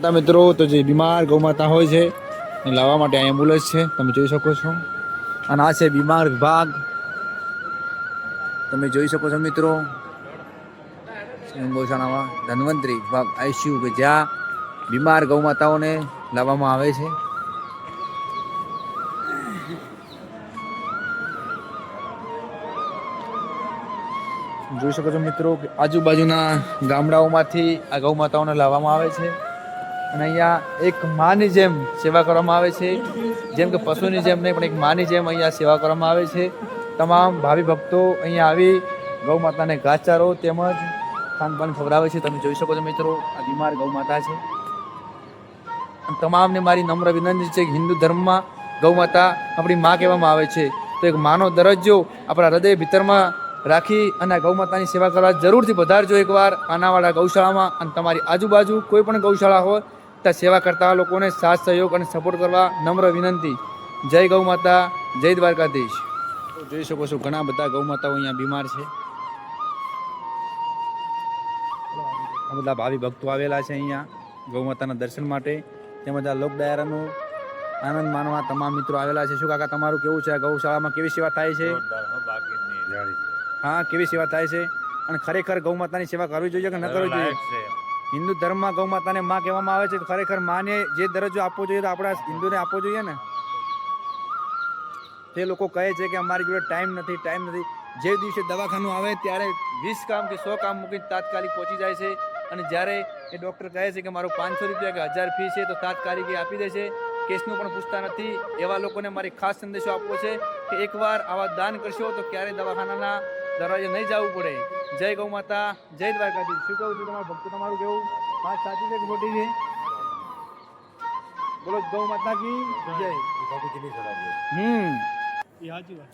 માતા મિત્રો, તો જે બીમાર ગૌમાતા હોય છે એ લાવવા માટે આ એમ્બ્યુલન્સ છે. તમે જોઈ શકો છો. અને આ છે બીમાર વિભાગ. તમે જોઈ શકો છો મિત્રો. ગૌશાળામાં ધન્વંતરી વિભાગ આઈસીયુ કે જ્યાં બીમાર ગૌમાતાઓને લાવવામાં આવે છે. જોઈ શકો છો મિત્રો કે આજુબાજુના ગામડાઓમાંથી આ ગૌમાતાઓને લાવવામાં આવે છે. અને અહીંયા એક માની જેમ સેવા કરવામાં આવે છે. જેમ કે પશુની જેમ નહીં, પણ એક માની જેમ અહીંયા સેવા કરવામાં આવે છે. તમામ ભાવિ ભક્તો અહીંયા આવી ગૌ માતાને ઘાસચારો તેમજ ખાનપાન ખવડાવે છે. તમે જોઈ શકો છો મિત્રો, આ બીમાર ગૌ માતા છે. તમામને મારી નમ્ર વિનંતી છે કે હિન્દુ ધર્મમાં ગૌ માતા આપણી માં કહેવામાં આવે છે. તો એક માનો દરજ્જો આપણા હૃદય ભીતરમાં રાખી અને ગૌ માતાની સેવા કરવા જરૂરથી વધારજો એકવાર આનાવાળા ગૌશાળામાં. અને તમારી આજુબાજુ કોઈ પણ ગૌશાળા હોય ત્યાં સેવા કરતા લોકોને સાથ સહયોગ અને સપોર્ટ કરવા નમ્ર વિનંતી. જય ગૌ માતા જય દ્વારકાધીશ. જોઈ શકો છો ઘણા બધા ગૌ માતાઓ અહીંયા બીમાર છે. બધા ભાવિ ભક્તો આવેલા છે અહીંયા ગૌ માતાના દર્શન માટે. તેમજ આ લોક ડાયરાનો આનંદ માનવા તમામ મિત્રો આવેલા છે. શું કાકા તમારું કેવું છે? ગૌશાળામાં કેવી સેવા થાય છે? હા કેવી સેવા થાય છે? અને ખરેખર ગૌ માતાની સેવા કરવી જોઈએ કે ન કરવી જોઈએ? હિન્દુ ધર્મમાં ગૌ માતાને માં કહેવામાં આવે છે. તો ખરેખર માને જે દરજ્જો આપવો જોઈએ તો આપણા હિન્દુને આપવો જોઈએ ને? તે લોકો કહે છે કે અમારી જોડે ટાઈમ નથી ટાઈમ નથી. જે દિવસે દવાખાનું આવે ત્યારે વીસ કામ કે સો કામ મૂકીને તાત્કાલિક પહોંચી જાય છે. અને જ્યારે એ ડૉક્ટર કહે છે કે મારું પાંચસો રૂપિયા કે હજાર ફી છે તો તાત્કાલિક એ આપી દે છે. કેસનું પણ પૂછતા નથી. એવા લોકોને મારી ખાસ સંદેશો આપવો છે કે એકવાર આવા દાન કરશો તો ક્યારેય દવાખાનાના દરવાજે નહીં જવું પડે. જય ગૌ માતા જય દ્વારકાધીશ. શું કહું છું તમારું ભક્તો તમારું કેવું? વાત સાચી છે કે ખોટી છે? બોલો ગૌ માતા કી જય. હમ. એ સાચી વાત